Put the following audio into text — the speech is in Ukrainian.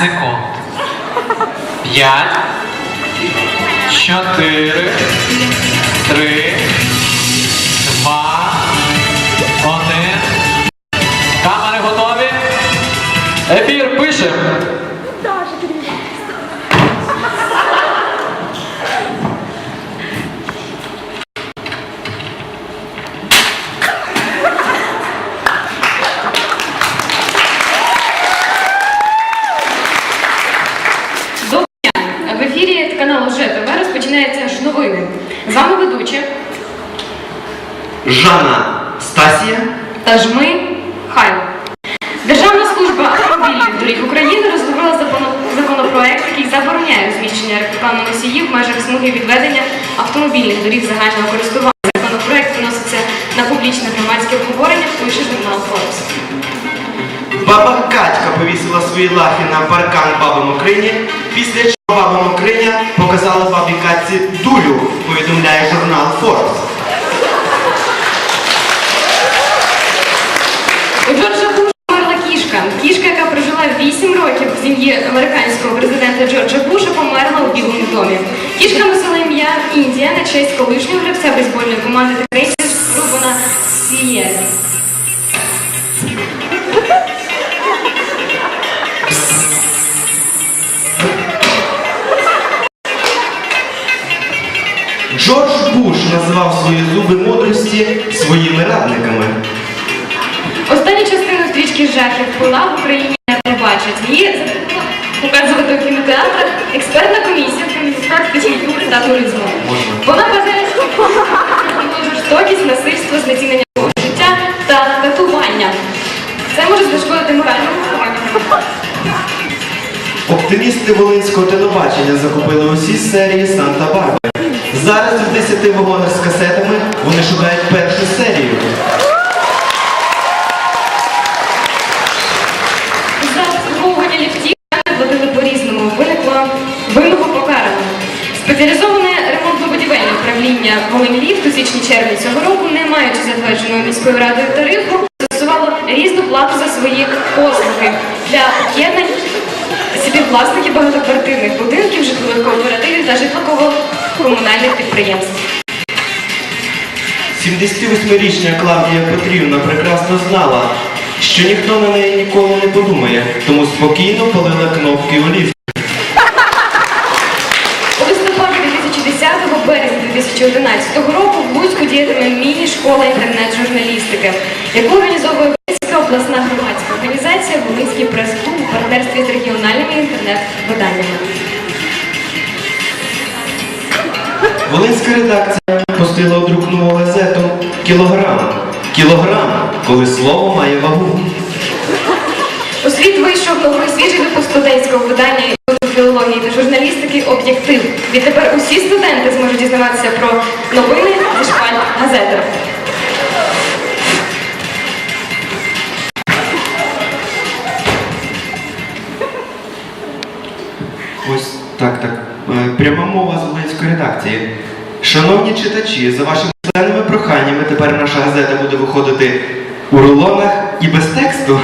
секунд. П'ять, чотири, три, ефірі каналу ЖТВ розпочинається ж новини. З вами ведучі Жанна Стасія. та ж ми Хайло. Державна служба автомобільних доріг України розробила законопроект, який забороняє розміщення рекламоносіїв в межах смуги відведення автомобільних доріг загального користування. Законопроект виноситься на публічне громадське обговорення, пише журнал Forbes. Баба Катька повісила свої лахи на паркан баби Мокрині, після баба Мокриня показала бабі Катці дулю, повідомляє журнал Forbes. У Джорджа Буша померла кішка. Кішка, яка прожила 8 років в сім'ї американського президента Джорджа Буша, померла у Білому домі. Кішка носила ім'я Індія на честь колишнього гравця бейсбольної команди Трейсерс Джордж Буш називав свої зуби мудрості своїми радниками. Останню частину стрічки жахів пила в Україні не бачать. Її показувати у кінотеатрах експертна комісія культури та туризму. Вона базує жорстокість, насильство, знецінення життя та татування. Це може зашкодити моральному вихованню. Оптимісти Волинського телебачення закупили усі серії Санта-Барбари. Зараз в 10 вагонах з касетами вони шукають першу серію. За обслуговування ліфтів платили по-різному. Виникло вимогу покарано. Спеціалізоване ремонтно-будівельне управління Волинь-Ліфт у січні-червні цього року, не маючи затвердженого міською радою тарифу, застосувало різну плату за свої послуги для об'єднань співвласників багатоквартирних будинків, житлових кооперативів та житлово-комунальних підприємств. 78-річна Клавдія Петрівна прекрасно знала, що ніхто на неї ніколи не подумає, тому спокійно палила кнопки у ліфті. У листопаді 2010 березня 2011 року в Луцьку діятиме міні-школа інтернет-журналістики, яку організовує Волинська редакція пустила у друк газету Кілограм. Кілограм, коли слово має вагу. У світ вийшов новий свіжий випуск студентського видання філології та журналістики Об'єктив. Відтепер усі студенти зможуть дізнаватися про новини зі шпаль газети. Ось так, так. Е, Пряма мова з Волинської редакції. Шановні читачі, за вашими зеленими проханнями тепер наша газета буде виходити у рулонах і без тексту.